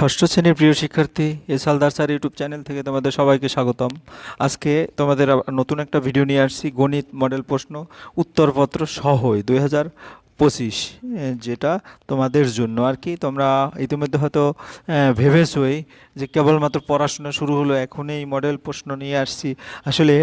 ষষ্ঠ শ্রেণির প্রিয় শিক্ষার্থী S Haldar sir YouTube channel থেকে তোমাদের সবাইকে স্বাগতম। আজকে তোমাদের নতুন একটা ভিডিও নিয়ে আসছি, গণিত মডেল প্রশ্ন, উত্তরপত্র সহই দুই হাজার পঁচিশ যেটা তোমাদের জন্য আর কি। তোমরা ইতিমধ্যে হয়তো ভেবেছোই যে কেবলমাত্র পড়াশোনা শুরু হলো, এখনই মডেল প্রশ্ন নিয়ে আসছি। আসলে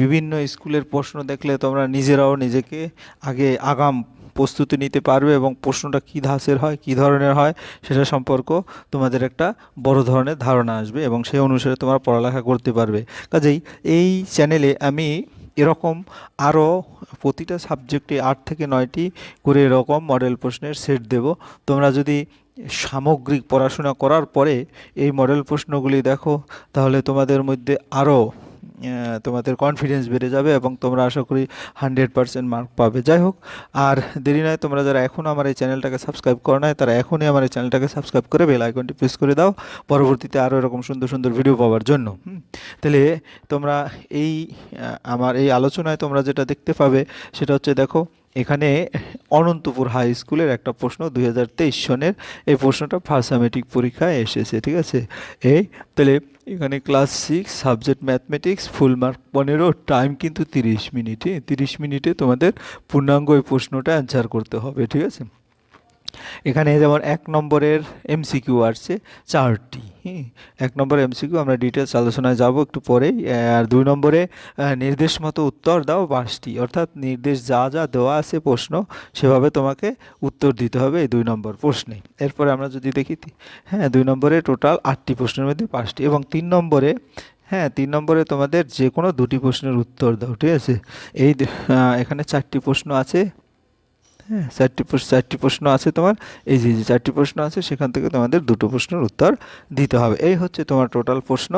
বিভিন্ন স্কুলের প্রশ্ন দেখলে তোমরা নিজেরাও নিজেকে আগে আগাম প্রস্তুতি নিতে পারবে এবং প্রশ্নটা কী ধাঁচের হয়, কী ধরনের হয়, সেটা সম্পর্ক তোমাদের একটা বড় ধরনের ধারণা আসবে এবং সেই অনুসারে তোমরা পড়ালেখা করতে পারবে। কাজেই এই চ্যানেলে আমি এরকম আরও প্রতিটা সাবজেক্টে আট থেকে নয়টি করে এরকম মডেল প্রশ্নের সেট দেব। তোমরা যদি সামগ্রিক পড়াশোনা করার পরে এই মডেল প্রশ্নগুলি দেখো, তাহলে তোমাদের মধ্যে আরও তোমাদের কনফিডেন্স বেড়ে যাবে এবং তোমরা আশা করি হান্ড্রেড পার্সেন্ট মার্ক পাবে। যাই হোক, আর দেরি নয়, তোমরা যারা এখনও আমার এই চ্যানেলটাকে সাবস্ক্রাইব করো নাই, তারা এখনই আমার এই চ্যানেলটাকে সাবস্ক্রাইব করে বেল আইকনটি প্রেস করে দাও। পরবর্তীতে আরও এরকম সুন্দর সুন্দর ভিডিও পাওয়ার জন্য। তাহলে তোমরা এই আমার এই আলোচনায় তোমরা যেটা দেখতে পাবে, সেটা হচ্ছে দেখো এখানে অনন্তপুর হাই স্কুলের একটা প্রশ্ন, দুই হাজার তেইশ সনের এই প্রশ্নটা ফার্সামেটিক পরীক্ষায় এসেছে, ঠিক আছে? এই, তাহলে এখানে class six subject mathematics full mark পনেরো টাইম কিন্তু তিরিশ মিনিটে তিরিশ মিনিটে তোমাদের পূর্ণাঙ্গ এই প্রশ্নটা অ্যান্সার করতে হবে, ঠিক আছে? এখানে যেমন এক নম্বরের এমসিকিউ আসছে চারটি হ্যাঁ এক নম্বর এমসিকিউ আমরা ডিটেলস আলোচনায় যাব একটু পরেই। আর দুই নম্বরে নির্দেশ মতো উত্তর দাও পাঁচটি, অর্থাৎ নির্দেশ যা যা দেওয়া আছে প্রশ্ন সেভাবে তোমাকে উত্তর দিতে হবে এই দুই নম্বর প্রশ্নে। এরপরে আমরা যদি দেখি হ্যাঁ দুই নম্বরে টোটাল আটটি প্রশ্নের মধ্যে পাঁচটি এবং তিন নম্বরে হ্যাঁ তিন নম্বরে তোমাদের যে কোনো দুটি প্রশ্নের উত্তর দাও, ঠিক আছে? এই এখানে চারটি প্রশ্ন আছে। হ্যাঁ চারটি চারটি প্রশ্ন আছে তোমার। এই যে যে চারটি প্রশ্ন আছে, সেখান থেকে তোমাদের দুটো প্রশ্নের উত্তর দিতে হবে। এই হচ্ছে তোমার টোটাল প্রশ্ন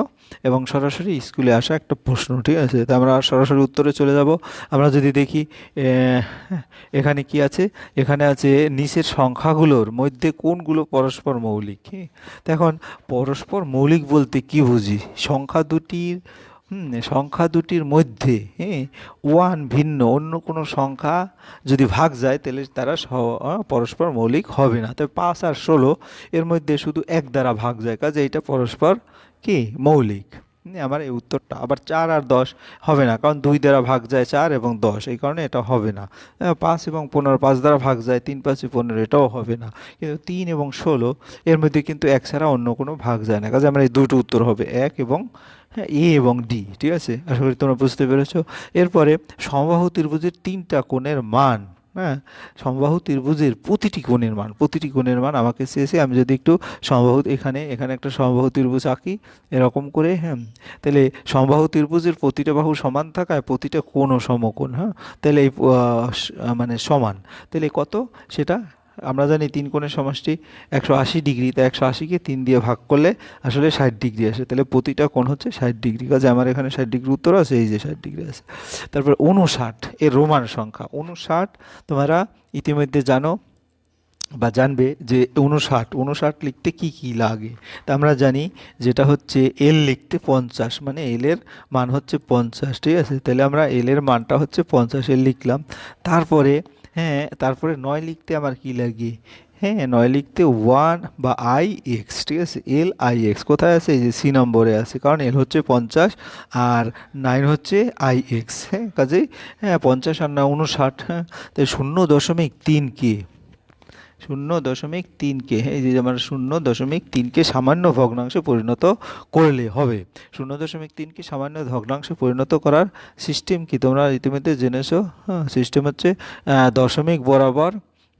এবং সরাসরি স্কুলে আসা একটা প্রশ্ন, ঠিক আছে? তা আমরা সরাসরি উত্তরে চলে যাব। আমরা যদি দেখি এখানে কি আছে? এখানে আছে নিচের সংখ্যাগুলোর মধ্যে কোনগুলো পরস্পর মৌলিক এখন পরস্পর মৌলিক বলতে কি বুঝি? সংখ্যা দুটির হুম, সংখ্যা দুটির মধ্যে হ্যাঁ ওয়ান ভিন্ন অন্য কোনো সংখ্যা যদি ভাগ যায় তাহলে তারা পরস্পর মৌলিক হবে না। তবে পাঁচ আর ষোলো এর মধ্যে শুধু এক দ্বারা ভাগ যায় কাজে এটা পরস্পর কি? মৌলিক। আমার এই উত্তরটা, আবার চার আর দশ হবে না, কারণ দুই দ্বারা ভাগ যায় চার এবং দশ, এই কারণে এটা হবে না। পাঁচ এবং পনেরো, পাঁচ দ্বারা ভাগ যায়, তিন, পাঁচে, পনেরো, এটাও হবে না। কিন্তু তিন এবং ষোলো, এর মধ্যে কিন্তু এক ছাড়া অন্য কোনো ভাগ যায় না। কাজে আমার এই দুটো উত্তর হবে, এক এবং হ্যাঁ এ এবং ডি, ঠিক আছে? আশা করি তোমরা বুঝতে পেরেছ। এরপরে সমবাহু ত্রিভুজের তিনটা কোণের মান। হ্যাঁ সমবাহু ত্রিভুজের প্রতিটি কোণের মান, প্রতিটি কোণের মান আমাকে চেয়েছে আমি যদি একটু সমবাহু এখানে এখানে একটা সমবাহু ত্রিভুজ আঁকি, এরকম করে হ্যাঁ তাহলে সমবাহু ত্রিভুজের প্রতিটা বাহু সমান থাকায় প্রতিটা কোণও সমকোণ হ্যাঁ তাহলে এই মানে সমান, তাহলে কত? সেটা আমরা জানি তিন কোণের সমষ্টি একশো আশি ডিগ্রি, তা একশো আশিকে তিন দিয়ে ভাগ করলে আসলে ষাট ডিগ্রি আসে। তাহলে প্রতিটা কোণ হচ্ছে ষাট ডিগ্রি। কাজে আমার এখানে ষাট ডিগ্রি উত্তর আছে, এই যে ষাট ডিগ্রি আছে। তারপর উনষাট এর রোমান সংখ্যা। উনষাট তোমরা ইতিমধ্যে জানো বা জানবে যে উনষাট উনষাট লিখতে কি কি লাগে? তা আমরা জানি যেটা হচ্ছে এল লিখতে পঞ্চাশ মানে এলের মান হচ্ছে পঞ্চাশ, ঠিক আছে? তাহলে আমরা এলের মানটা হচ্ছে পঞ্চাশ এল লিখলাম। তারপরে হ্যাঁ তারপরে নয় লিখতে আমার কি লাগে? হ্যাঁ নয় লিখতে ওয়ান বা আই এক্স ঠিক আছে? এল আই এক্স কোথায় আছে? যে সি নম্বরে আছে, কারণ এল হচ্ছে পঞ্চাশ আর নাইন হচ্ছে আই এক্স হ্যাঁ কাজেই হ্যাঁ পঞ্চাশ আর না উনষাট হ্যাঁ তাই শূন্য দশমিক তিন কে শূন্য দশমিক তিনকে, এই যে আমার শূন্য দশমিক তিনকে সামান্য ভগ্নাংশে পরিণত করলে হবে। শূন্য দশমিক তিনকে সামান্য ভগ্নাংশে পরিণত করার সিস্টেম কি? তোমরা ইতিমধ্যে জেনেছো হ্যাঁ সিস্টেম হচ্ছে দশমিক বরাবর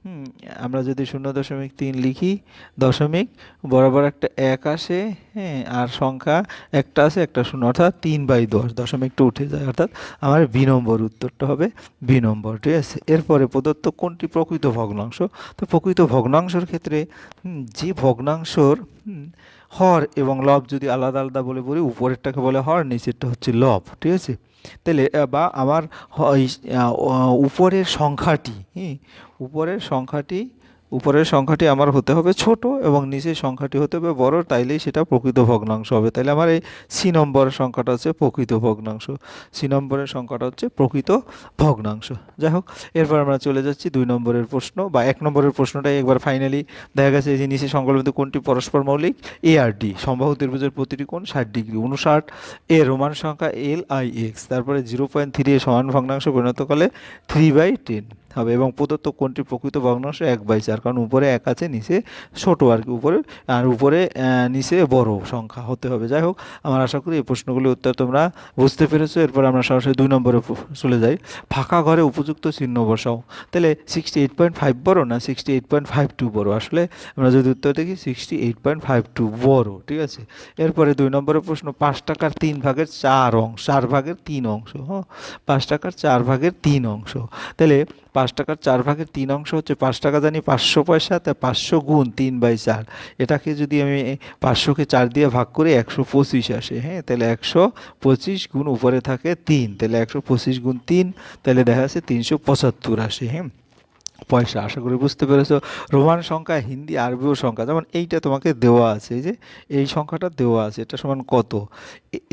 হুম, আমরা যদি শূন্য দশমিক তিন লিখি দশমিক বরাবর একটা এক আসে হ্যাঁ আর সংখ্যা একটা আছে একটা শূন্য অর্থাৎ তিন বাই দশ দশমিকটা উঠে যায় অর্থাৎ আমার বি নম্বর উত্তরটা হবে বি নম্বর ঠিক আছে? এরপরে প্রদত্ত কোনটি প্রকৃত ভগ্নাংশ? তো প্রকৃত ভগ্নাংশর ক্ষেত্রে যে ভগ্নাংশর হর এবং লব যদি আলাদা আলাদা বলে বলি, উপরেরটাকে বলে হর, নিচেরটা হচ্ছে লব, ঠিক আছে? তাহলে বা আমার উপরের সংখ্যাটি হ্যাঁ উপরের সংখ্যাটি উপরের সংখ্যাটি আমার হতে হবে ছোট এবং নিচের সংখ্যাটি হতে হবে বড়, তাইলেই সেটা প্রকৃত ভগ্নাংশ হবে। তাহলে আমার এই সি নম্বরের সংখ্যাটা হচ্ছে প্রকৃত ভগ্নাংশ। সি নম্বরের সংখ্যাটা হচ্ছে প্রকৃত ভগ্নাংশ। যাই হোক এরপর আমরা চলে যাচ্ছি দুই নম্বরের প্রশ্ন বা এক নম্বরের প্রশ্নটাই একবার ফাইনালি দেখা গেছে যে নিচে সংকলবিত কোনটি পরস্পর মৌলিক? এ আর ডি সম্বাহু ত্রিভুজের প্রতিটি কোণ ষাট ডিগ্রি, উনষাট। এ রোমান সংখ্যা এল আই এক্স তারপরে জিরো পয়েন্ট থ্রি এ সমান ভগ্নাংশ পরিণত করলে থ্রি বাই টেন হবে এবং প্রদত্ত কোনটি প্রকৃত ভগ্নাংশ? এক বাই চার। কারণ উপরে এক আছে, নিচে ছোট আর কি। উপরে, আর উপরে নিচে বড় সংখ্যা হতে হবে। যাই হোক, আমার আশা করি এই প্রশ্নগুলির উত্তর তোমরা বুঝতে পেরেছ। এরপর আমরা সরাসরি দুই নম্বরে চলে যাই। ফাঁকা ঘরে উপযুক্ত চিহ্ন বসাও। তাহলে সিক্সটি এইট পয়েন্ট ফাইভ বড় না sixty eight point five two বড়? আসলে আমরা যদি উত্তর দেখি sixty eight point five two বড়, ঠিক আছে? এরপরে দুই নম্বরের প্রশ্ন, পাঁচ টাকার তিন ভাগের চার অংশ, চার ভাগের তিন অংশ হ্যাঁ? পাঁচ টাকার চার ভাগের তিন অংশ। তাহলে পাঁচ টাকার চার ভাগের তিন অংশ হচ্ছে পাঁচ টাকা জানি পাঁচশো পয়সা, তা পাঁচশো গুণ তিন বাই চার। এটাকে যদি আমি পাঁচশোকে চার দিয়ে ভাগ করে একশো পঁচিশ আসে হ্যাঁ? তাহলে একশো পঁচিশ গুণ উপরে থাকে তিন, তাহলে একশো পঁচিশ গুণ তিন, তাহলে দেখা যাচ্ছে তিনশো পঁচাত্তর আসে হ্যাঁ? পয়সা, আশা করি বুঝতে পেরেছ। রোমান সংখ্যা, হিন্দি, আরবিও সংখ্যা, যেমন এইটা তোমাকে দেওয়া আছে যে এই সংখ্যাটা দেওয়া আছে, এটা সমান কত?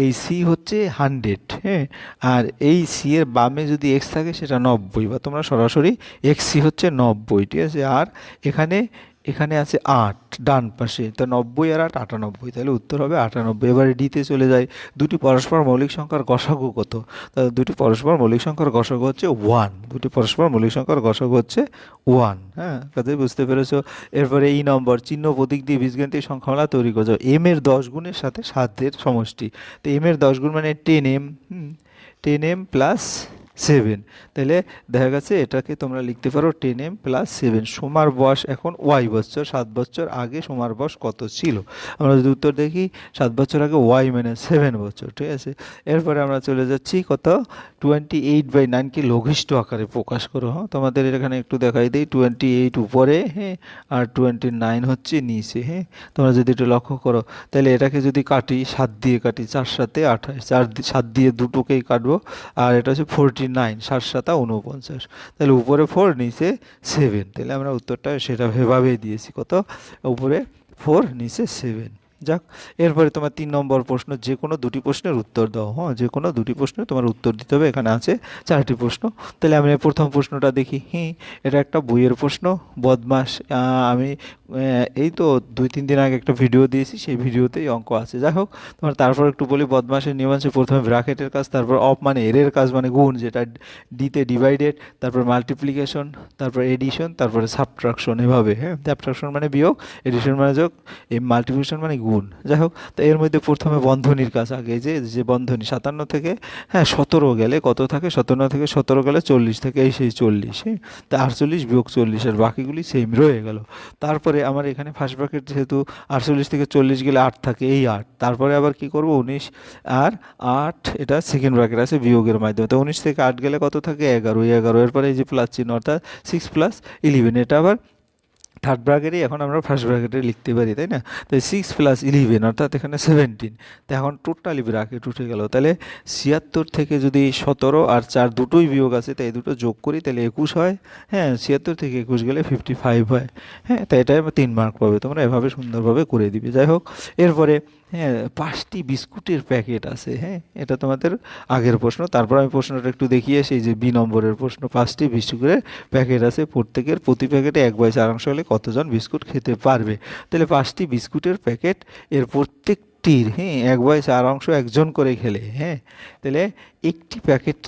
এই সি হচ্ছে হান্ড্রেড হ্যাঁ? আর এই সি এর বামে যদি এক্স থাকে, সেটা নব্বই, বা তোমরা সরাসরি এক্স সি হচ্ছে নব্বই, ঠিক আছে? আর এখানে এখানে আছে আট, ডান পাশে। তো নব্বই আর আট, আটানব্বই। তাহলে উত্তর হবে আটানব্বই। এবারে ডিতে চলে যায় দুটি পরস্পর মৌলিক সংখ্যার গসাগু কত? তাহলে দুটি পরস্পর মৌলিক সংখ্যার গসাগু হচ্ছে ওয়ান দুটি পরস্পর মৌলিক সংখ্যার গসাগু হচ্ছে ওয়ান হ্যাঁ কাজে বুঝতে পেরেছ? এরপরে এই নম্বর, চিহ্ন প্রতীক দিয়ে বীজগণিতিক সংখ্যামালা তৈরি করছ এম এর দশ গুণের সাথে সাতের সমষ্টি। তো এম এর দশ গুণ মানে ten M ten M plus seven তাহলে দেখা গেছে এটাকে তোমরা লিখতে পারো টেন এম প্লাস সেভেন সোমার বয়স এখন ওয়াই বছর, সাত বছর আগে সোমার বয়স কত ছিল? আমরা যদি উত্তর দেখি, সাত বছর আগে ওয়াই মানে সেভেন বছর, ঠিক আছে? এরপরে আমরা চলে যাচ্ছি, কত? টোয়েন্টি এইট বাই নাইনকে লঘিষ্ঠ আকারে প্রকাশ করো হ্যাঁ? তোমাদের এখানে একটু দেখাই দিই টোয়েন্টি এইট উপরে হ্যাঁ? আর টোয়েন্টি নাইন হচ্ছে নিচে হ্যাঁ? তোমরা যদি একটু লক্ষ্য করো তাহলে এটাকে যদি কাটি, সাত দিয়ে কাটি, চার সাথে আঠাশ, চার সাত দিয়ে দুটোকেই কাটবো। আর এটা হচ্ছে ফোরটি নাইন সাত, সাতা উনপঞ্চাশ তাহলে উপরে ফোর নিচে সেভেন তাহলে আমরা উত্তরটা সেটা ভেভাবেই দিয়েছি। কত? উপরে ফোর নিচে সেভেন যাক, এরপরে তোমার তিন নম্বর প্রশ্ন, যে কোনো দুটি প্রশ্নের উত্তর দাও হ্যাঁ? যে কোনো দুটি প্রশ্নের তোমার উত্তর দিতে হবে। এখানে আছে চারটি প্রশ্ন। তাহলে আমি প্রথম প্রশ্নটা দেখি। হ্যাঁ এটা একটা বইয়ের প্রশ্ন, বদমাস। আমি এই তো দুই, তিন দিন আগে একটা ভিডিও দিয়েছি, সেই ভিডিওতেই অঙ্ক আছে। যাই হোক, তোমার তারপর একটু বলি বদমাসের নিয়ম আছে, প্রথমে ব্র্যাকেটের কাজ, তারপর অফ মানে এরের কাজ মানে গুণ, যেটা ডিতে ডিভাইডেড তারপর মাল্টিপ্লিকেশন তারপর এডিশন তারপরে সাবট্রাকশন এভাবে হ্যাঁ? সাবট্রাকশন মানে বিয়োগ এডিশন মানে যোগ, এই মাল্টিপ্লিকেশন মানে গুণ। যাই হোক, তো এর মধ্যে প্রথমে বন্ধনীর কাজ, আগে যে যে বন্ধনী সাতান্ন থেকে হ্যাঁ সতেরো গেলে কত থাকে? সতেরো থেকে সতেরো গেলে চল্লিশ থেকে, এই সেই চল্লিশ হ্যাঁ? তা আটচল্লিশ বিয়োগ চল্লিশ, আর বাকিগুলি সেম রয়ে গেল। তারপরে আমার এখানে ফার্স্ট ব্র্যাকেট যেহেতু আটচল্লিশ থেকে চল্লিশ গেলে আট থাকে, এই আট। তারপরে আবার কি করব? উনিশ আর আট, এটা সেকেন্ড ব্র্যাকেট আছে বিয়োগের মাধ্যমে। তো উনিশ থেকে আট গেলে কত থাকে? এগারো। এগারো, এরপরে এই যে প্লাস চিহ্ন, অর্থাৎ সিক্স প্লাস ইলেভেন এটা আবার থার্ড ব্র্যাকেটই এখন আমরা ফার্স্ট ব্র্যাকেটে লিখতে পারি, তাই না? তো সিক্স প্লাস ইলেভেন অর্থাৎ এখানে সেভেন্টিন তো এখন টোটালি ব্র্যাকেট উঠে গেল। তাহলে ছিয়াত্তর থেকে যদি সতেরো আর চার দুটোই বিয়োগ আছে তাই দুটো যোগ করি, তাহলে একুশ হয়। হ্যাঁ ছিয়াত্তর থেকে একুশ গেলে ফিফটি ফাইভ হয়। হ্যাঁ তাই এটাই আমরা তিন মার্ক পাবে। তোমরা এভাবে সুন্দরভাবে করে দিবে। যাই হোক, এরপরে হ্যাঁ পাঁচটি বিস্কুটের প্যাকেট আছে। হ্যাঁ এটা তোমাদের আগের প্রশ্ন। তারপর আমি প্রশ্নটা একটু দেখিয়ে সেই যে বি নম্বরের প্রশ্ন। পাঁচটি বিস্কুটের প্যাকেট আছে। প্রত্যেকের প্রতি প্যাকেটে এক বাই চার অংশ হলে কতজন বিস্কুট খেতে পারবে? তাহলে পাঁচটি বিস্কুটের প্যাকেট এর প্রত্যেকটির হ্যাঁ এক বাই চার অংশ একজন করে খেলে হ্যাঁ? তাহলে একটি প্যাকেট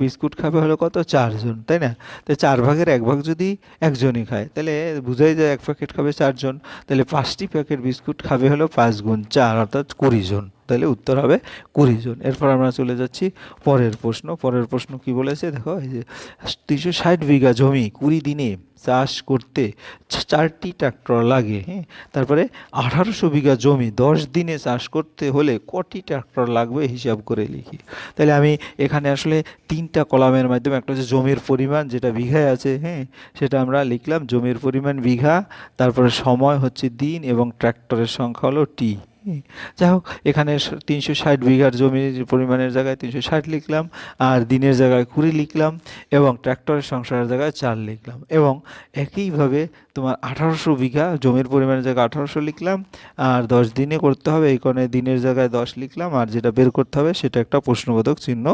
বিস্কুট খাবে হলো কত? চারজন, তাই না? তো চার ভাগের এক ভাগ যদি একজনই খায়, তাহলে বুঝাই যায় এক প্যাকেট খাবে চারজন, তাহলে পাঁচটি প্যাকেট বিস্কুট খাবে হলো পাঁচ গুণ চার, অর্থাৎ কুড়ি জন। তাহলে উত্তর হবে কুড়ি জন। এরপর আমরা চলে যাচ্ছি পরের প্রশ্ন। পরের প্রশ্ন কি বলেছে? দেখো, এই যে তিনশো ষাট বিঘা জমি কুড়ি দিনে চাষ করতে চারটি ট্রাক্টর লাগে হ্যাঁ? তারপরে আঠারোশো বিঘা জমি দশ দিনে চাষ করতে হলে কটি ট্রাক্টর লাগবে? হিসাব করে লিখি। তাহলে আমি এখানে আসলে তিনটা কলামের মাধ্যমে, একটা হচ্ছে জমির পরিমাণ, যেটা বিঘায় আছে হ্যাঁ? সেটা আমরা লিখলাম, জমির পরিমাণ বিঘা, তারপরে সময় হচ্ছে দিন এবং ট্র্যাক্টরের সংখ্যা হলো টি। যাই হোক, এখানে তিনশো ষাট বিঘার জমির পরিমাণের জায়গায় তিনশো ষাট লিখলাম, আর দিনের জায়গায় কুড়ি লিখলাম, এবং ট্র্যাক্টরের সংসারের জায়গায় চার লিখলাম, এবং একইভাবে তোমার আঠারোশো বিঘা জমির পরিমাণের জায়গায় আঠারোশো লিখলাম, আর দশ দিনে করতে হবে, এই কারণে দিনের জায়গায় দশ লিখলাম, আর যেটা বের করতে হবে সেটা একটা প্রশ্নবোধক চিহ্ন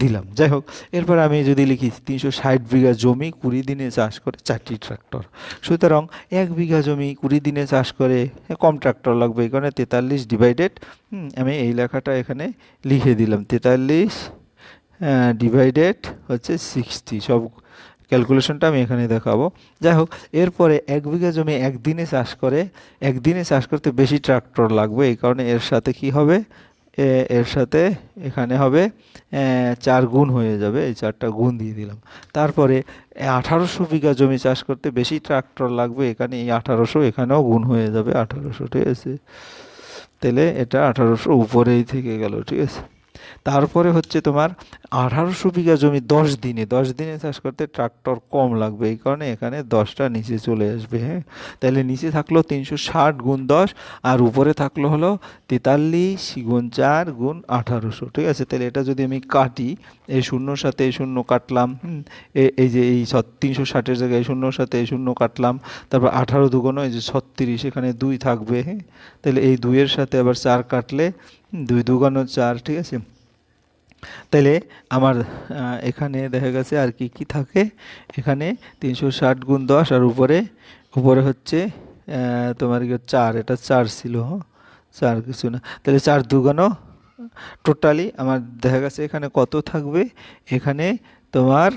দিলাম। যাই হোক, এরপর আমি যদি লিখি তিনশো ষাট বিঘা জমি কুড়ি দিনে চাষ করে, চারটি ট্রাক্টর সুতরাং এক বিঘা জমি কুড়ি দিনে চাষ করে, কম ট্রাক্টর লাগবে কারণে তেতাল্লিশ ডিভাইডেড আমি এই লেখাটা এখানে লিখে দিলাম। তেতাল্লিশ ডিভাইডেড হচ্ছে সিক্সটি সব ক্যালকুলেশনটা আমি এখানে দেখাবো। যাই হোক, এরপরে এক বিঘা জমি একদিনে চাষ করে, একদিনে চাষ করতে বেশি ট্রাক্টর লাগবে, এই কারণে এর সাথে কি হবে? এর সাথে এখানে হবে চার গুণ হয়ে যাবে, এই চারটা গুণ দিয়ে দিলাম। তারপরে আঠারোশো বিঘা জমি চাষ করতে বেশি ট্রাক্টর লাগবে, এখানে এই আঠারোশো এখানেও গুণ হয়ে যাবে, আঠারোশো, ঠিক আছে? তাহলে এটা আঠারোশো উপরেই থেকে গেল, ঠিক আছে? তারপরে হচ্ছে তোমার আঠারোশো বিঘা জমি দশ দিনে দশ দিনে চাষ করতে ট্রাক্টর কম লাগবে, এই কারণে এখানে দশটা নিচে চলে আসবে হ্যাঁ? তাহলে নিচে থাকল তিনশো ষাট গুণ দশ আর উপরে থাকল হলো তেতাল্লিশ গুণ চার গুণ আঠারোশো, ঠিক আছে? তাহলে এটা যদি আমি কাটি, এই শূন্যর সাথে এই শূন্য কাটলাম এই যে এই তিনশো ষাটের জায়গায় শূন্যর সাথে এই শূন্য কাটলাম, তারপর আঠারো দুগুণ এই যে ছত্রিশ, এখানে দুই থাকবে হ্যাঁ? তাহলে এই দুইয়ের সাথে আবার চার কাটলে দুই দুগুণ চার, ঠিক আছে? তাহলে আমার এখানে দেখা গেছে আর কি কি থাকে? এখানে তিনশো ষাট গুণ দশ আর উপরে উপরে হচ্ছে তোমার কি চার, এটা চার ছিল হ্যাঁ? চার কিছু না। তাহলে চার দুগানো টোটালি আমার দেখা গেছে এখানে কত থাকবে? এখানে তোমার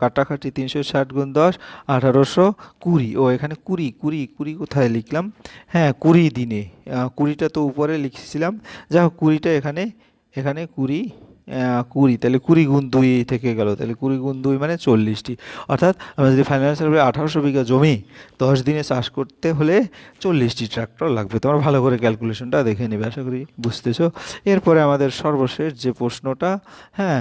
কাটাকাটি তিনশো ষাট গুণ দশ, আঠারোশো কুড়ি। ও, এখানে কুড়ি কুড়ি কুড়ি কোথায় লিখলাম? হ্যাঁ কুড়ি দিনে। কুড়িটা তো উপরে লিখেছিলাম। যা হোক, কুড়িটা এখানে এখানে কুড়ি কুড়ি, তাহলে কুড়ি গুণ দুই থেকে গেল, তাহলে কুড়ি গুণ দুই মানে চল্লিশটি। অর্থাৎ আমরা যদি ফাইনাল সার্ভে আঠারোশো বিঘা জমি, দশ দিনে চাষ করতে হলে চল্লিশটি ট্রাক্টর লাগবে। তোমরা ভালো করে ক্যালকুলেশনটা দেখে নেবে, আশা করি বুঝতেছো। এরপরে আমাদের সর্বশেষ যে প্রশ্নটা হ্যাঁ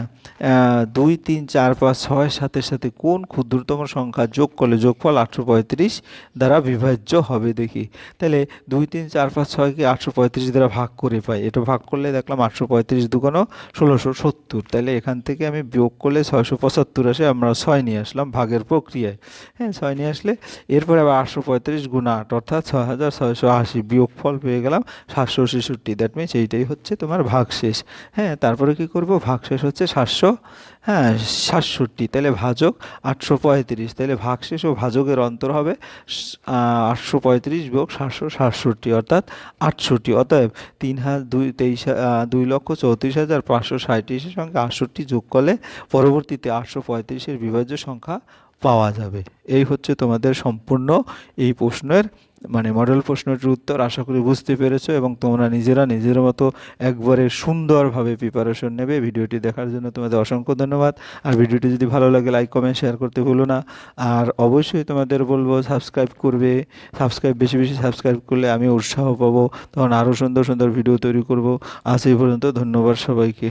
দুই, তিন, চার, পাঁচ, ছয়, সাতের সাথে কোন ক্ষুদ্রতম সংখ্যা যোগ করলে যোগফল আটশো পঁয়ত্রিশ দ্বারা বিভাজ্য হবে দেখি। তাহলে দুই, তিন, চার, পাঁচ, ছয়কে আটশো পঁয়ত্রিশ দ্বারা ভাগ করে পাই। এটা ভাগ করলে দেখলাম আটশো পঁয়ত্রিশ দুগুণ ষোলোশো সত্তর তাহলে এখান থেকে আমি বিয়োগ করলে ছয়শো পঁচাত্তর আসে, আমরা ছয় নিয়ে আসলাম ভাগের প্রক্রিয়ায়। হ্যাঁ ছয় নিয়ে আসলে এরপরে আবার আটশো পঁয়ত্রিশ গুণ আট, অর্থাৎ ছয় হাজার ছয়শো আশি বিয়োগ ফল পেয়ে গেলাম সাতশো ছেষট্টি দ্যাট মিনস এইটাই হচ্ছে তোমার ভাগশেষ। হ্যাঁ তারপরে কি করব? ভাগশেষ হচ্ছে সাতশো হ্যাঁ সাতষট্টি তাহলে ভাজক আটশো পঁয়ত্রিশ তাহলে ভাগশেষ ও ভাজকের অন্তর হবে আটশো পঁয়ত্রিশ বিয়োগ সাতশো সাতষট্টি, অর্থাৎ আটষট্টি, অতএব তিন হাজার দুই তেইশ দুই লক্ষ চৌত্রিশ হাজার পাঁচশো সাঁত্রিশের সঙ্গে আটষট্টি যোগ করলে পরবর্তীতে আটশো পঁয়ত্রিশের বিভাজ্য সংখ্যা পাওয়া যাবে। এই হচ্ছে তোমাদের সম্পূর্ণ এই প্রশ্নের মানে মডেল প্রশ্নটির উত্তর। আশা করি বুঝতে পেরেছ এবং তোমরা নিজেরা নিজের মতো একবারে সুন্দরভাবে প্রিপারেশন নেবে। ভিডিওটি দেখার জন্য তোমাদের অসংখ্য ধন্যবাদ। আর ভিডিওটি যদি ভালো লাগে লাইক কমেন্ট শেয়ার করতে ভুলো না। আর অবশ্যই তোমাদের বলব সাবস্ক্রাইব করবে। সাবস্ক্রাইব বেশি বেশি সাবস্ক্রাইব করলে আমি উৎসাহ পাবো। তখন আরও সুন্দর সুন্দর ভিডিও তৈরি করব। আজ এই পর্যন্ত ধন্যবাদ সবাইকে।